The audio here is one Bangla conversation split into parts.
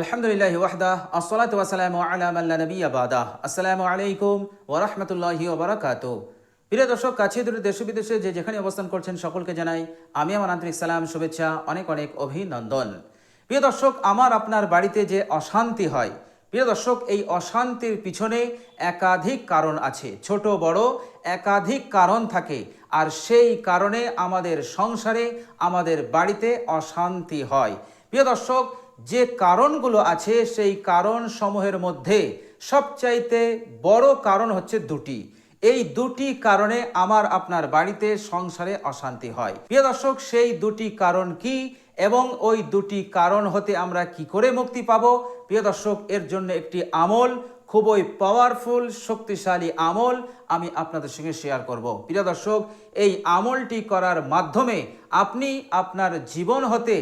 আলহামদুলিল্লাহ ওয়াহদা, আসসালাত ওয়াসালামু আলা মাল্লা নবী আবাদা আসসালামু আলাইকুম ওয়া রাহমাতুল্লাহি ওয়া বারাকাতুহু প্রিয় দর্শক, কাছে দূরে দেশ বিদেশে যে যেখানে অবস্থান করছেন সকলকে জানাই আমি আমার আন্তরিক সালাম, শুভেচ্ছা, অনেক অনেক অভিনন্দন। প্রিয় দর্শক, আমার আপনার বাড়িতে যে অশান্তি হয়, প্রিয় দর্শক, এই অশান্তির পিছনে একাধিক কারণ আছে। ছোট, বড়, একাধিক কারণ থাকে, আর সেই কারণে আমাদের সংসারে, আমাদের বাড়িতে অশান্তি হয়। প্রিয় দর্শক যে কারণগুলো আছে, সেই কারণ সমূহের মধ্যে সবচাইতে বড় কারণ হচ্ছে দুটি। এই দুটি কারণে আমার আপনার বাড়িতে সংসারে অশান্তি হয়। প্রিয় দর্শক, সেই দুটি কারণ কি এবং ওই দুটি কারণ হতে আমরা কি করে মুক্তি পাবো? প্রিয় দর্শক, এর জন্য একটি আমল, খুবই পাওয়ারফুল শক্তিশালী আমল আমি আপনাদের সঙ্গে শেয়ার করব। প্রিয় দর্শক, এই আমলটি করার মাধ্যমে আপনি আপনার জীবন হতে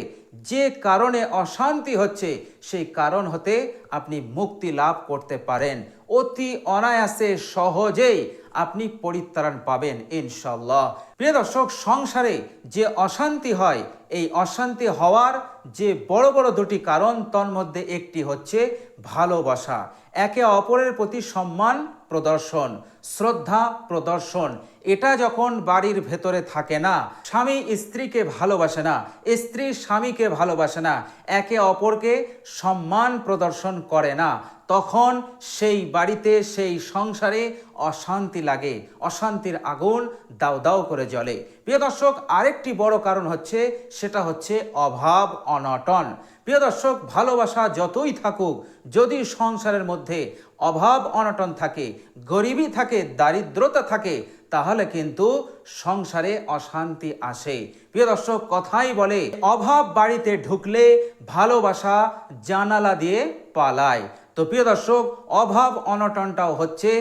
যে কারণে অশান্তি হচ্ছে, সেই কারণ হতে আপনি মুক্তি লাভ করতে পারেন। অতি অনায়াসে সহজেই আপনি পরিত্রাণ পাবেন ইনশাল্লাহ প্রিয় দর্শক, সংসারে যে অশান্তি হয়, এই অশান্তি হওয়ার যে বড় বড় দুটি কারণ, তন্মধ্যে একটি হচ্ছে ভালোবাসা। একে অপরের প্রতি সম্মান প্রদর্শন। শ্রদ্ধা প্রদর্শন। এটা যখন বাড়ির ভেতরে থাকে না, স্বামী স্ত্রীকে ভালোবাসে না, স্ত্রী স্বামীকে ভালোবাসে না, একে অপরকে সম্মান প্রদর্শন করে না, তখন সেই বাড়িতে সেই সংসারে অশান্তি লাগে, অশান্তির আগুন দাউ দাউ করে জ্বলে। প্রিয় দর্শক, আরেকটি বড় কারণ হচ্ছে, সেটা হচ্ছে অভাব, অনটন। প্রিয় দর্শক, ভালোবাসা যতই থাকুক, যদি সংসারের মধ্যে অভাব, অনটন থাকে, গরিবই থাকে দারিদ্রতা থাকে, তাহলে কিন্তু সংসারে অশান্তি আসে। প্রিয় দর্শক, কথাই বলে, অভাব বাড়িতে ঢুকলে ভালোবাসা জানালা দিয়ে পালায়। তো প্রিয় দর্শক, অভাব অনটনটাও হচ্ছে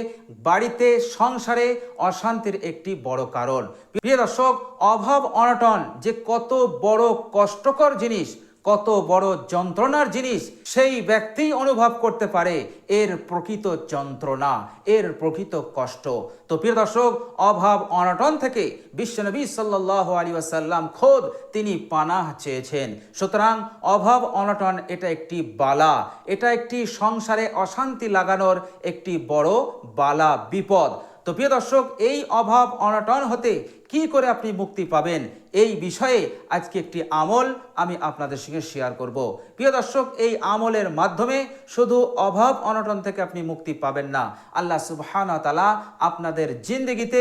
বাড়িতে সংসারে অশান্তির একটি বড় কারণ। প্রিয় দর্শক, অভাব অনটন যে কত বড় কষ্টকর জিনিস কত বড় যন্ত্রণার জিনিস সেই ব্যক্তি অনুভব করতে পারে। এর প্রকৃত যন্ত্রণা, এর প্রকৃত কষ্ট। তো প্রিয় দর্শক, অভাব অনটন থেকে বিশ্বনবী সাল্লাহ আলী আসাল্লাম খোদ তিনি পানাহ চেয়েছেন। সুতরাং অভাব অনটন এটা একটি বালা। এটা একটি সংসারে অশান্তি লাগানোর একটি বড় বালা বিপদ। তো প্রিয় দর্শক, এই অভাব অনটন হতে কি করে আপনি মুক্তি পাবেন? এই বিষয়ে আজকে একটি আমল আমি আপনাদের সঙ্গে শেয়ার করব। প্রিয় দর্শক, এই আমলের মাধ্যমে শুধু অভাব অনটন থেকে আপনি মুক্তি পাবেন না। আল্লাহ সুবহানা তালা আপনাদের জিন্দগিতে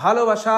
ভালোবাসা,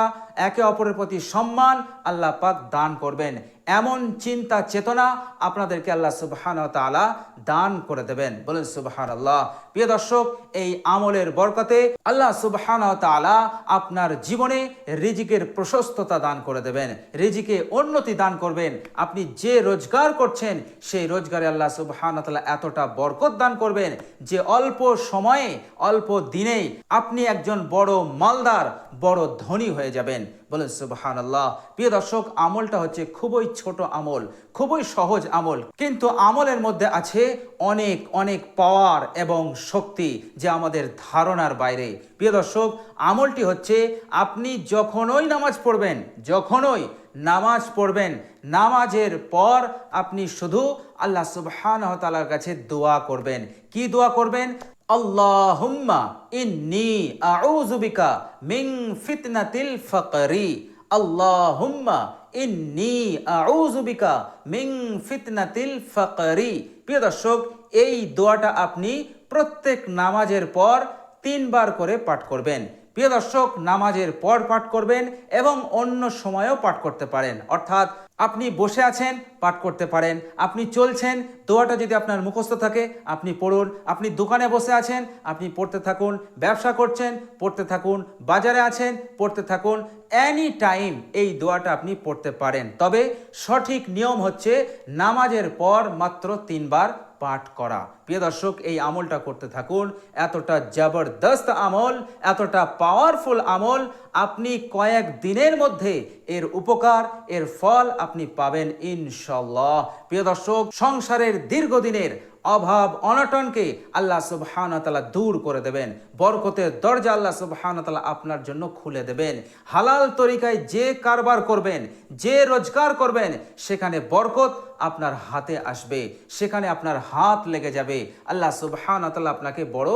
একে অপরের প্রতি সম্মান আল্লাহ পাক দান করবেন। এমন চিন্তা চেতনা আপনাদেরকে আল্লাহ সুবহান তালা দান করে দেবেন। বলেন সুবহান আল্লাহ প্রিয় দর্শক, এই আমলের বরকতে আল্লাহ সুবহান তালা আপনার জীবনে রিজিকের প্রশস্ততা দান করে দেবেন। রেজিকে উন্নতি দান করবেন। আপনি যে রোজগার করছেন, সেই রোজগারে আল্লাহ সুবহান এতটা বরকত দান করবেন যে অল্প সময়ে, অল্প দিনেই আপনি একজন বড় মালদার, বড় ধনী হয়ে যাবেন। বলেন সুবহান আল্লাহ প্রিয় দর্শক, আমলটা হচ্ছে খুবই ছোট আমল, খুবই সহজ আমল। কিন্তু আমলের মধ্যে আছে অনেক অনেক পাওয়ার এবং শক্তি যে আমাদের ধারণার বাইরে। প্রিয় দর্শক, আমলটি হচ্ছে আপনি যখনই নামাজ পড়বেন, যখনই নামাজ পড়বেন, নামাজের পর আপনি শুধু আল্লাহ সুবহান তালার কাছে দোয়া করবেন। কি দোয়া করবেন? আল্লাহুম্মা ইন্নি আউযুবিকা মিন ফিতনাতিল ফাকরি। আল্লাহুম্মা ইন্নি আউযুবিকা মিন ফিতনাতিল ফাকরি। প্রিয় দর্শক, এই দোয়াটা আপনি প্রত্যেক নামাজের পর তিনবার করে পাঠ করবেন। প্রিয় দর্শক, নামাজের পর পাঠ করবেন এবং অন্য সময়েও পাঠ করতে পারেন। অর্থাৎ আপনি বসে আছেন, পাঠ করতে পারেন। আপনি চলছেন, দোয়াটা যদি আপনার মুখস্থ থাকে, আপনি পড়ুন। আপনি দোকানে বসে আছেন, আপনি পড়তে থাকুন, ব্যবসা করছেন, পড়তে থাকুন, বাজারে আছেন, পড়তে থাকুন। এনি টাইম এই দোয়াটা আপনি পড়তে পারেন। তবে সঠিক নিয়ম হচ্ছে, নামাজের পর মাত্র তিনবার পাঠ করা। প্রিয় দর্শক, এই আমলটা করতে থাকুন। এতটা জবরদস্ত আমল, এতটা পাওয়ারফুল আমল, আপনি কয়েক দিনের মধ্যে এর উপকার, এর ফল আপনি পাবেন ইনশাল্লাহ প্রিয় দর্শক, সংসারের দীর্ঘদিনের অভাব, অনটনকে আল্লাহ সুবহানতালা দূর করে দেবেন। বরকতের দরজা আল্লাহ সুবহানতালা আপনার জন্য খুলে দেবেন। হালাল তরিকায় যে কারবার করবেন, যে রোজগার করবেন, সেখানে বরকত আপনার হাতে আসবে, সেখানে আপনার হাত লেগে যাবে। আল্লাহ সুবহানতালা আপনাকে বড়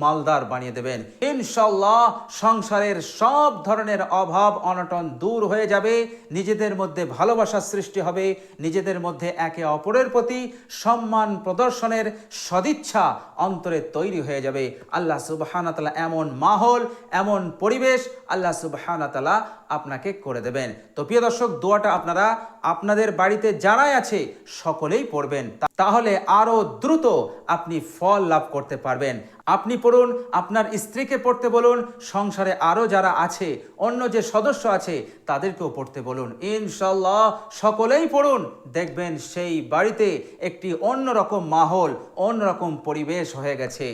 মালদার বানিয়ে দেবেন। ইনশাল্লাহ সংসারের সব ধরনের অভাব, অনটন দূর হয়ে যাবে। নিজেদের মধ্যে ভালোবাসার সৃষ্টি হবে। নিজেদের মধ্যে একে অপরের প্রতি সম্মান প্রদর্শনের সদিচ্ছা অন্তরে তৈরি হয়ে যাবে। আল্লাহ সুবহানাতালা এমন মাহল, এমন পরিবেশ আল্লাহ সুবহানাতালা আপনাকে করে দেবেন। তো প্রিয় দর্শক, দোয়াটা আপনারা আপনাদের বাড়িতে যারাই আছে সকলেই পড়বেন। তাহলে আরও দ্রুত আপনি ফল লাভ করতে পারবেন। আপনি পড়ুন, আপনার স্ত্রীকে পড়তে বলুন, সংসারে আরও যারা আছে, অন্য যে সদস্য আছে, তাদেরকেও পড়তে বলুন। ইনশাল্লাহ সকলেই পড়ুন। দেখবেন সেই বাড়িতে একটি অন্যরকম মাহল, অন্যরকম পরিবেশ হয়ে গেছে।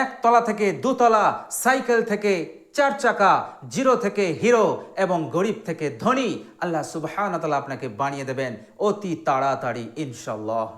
একতলা থেকে দুতলা, সাইকেল থেকে চার চাকা, জিরো থেকে হিরো এবং গরিব থেকে ধনী, আল্লাহ সুবহানাতালা আপনাকে বানিয়ে দেবেন অতি তাড়াতাড়ি ইনশাল্লাহ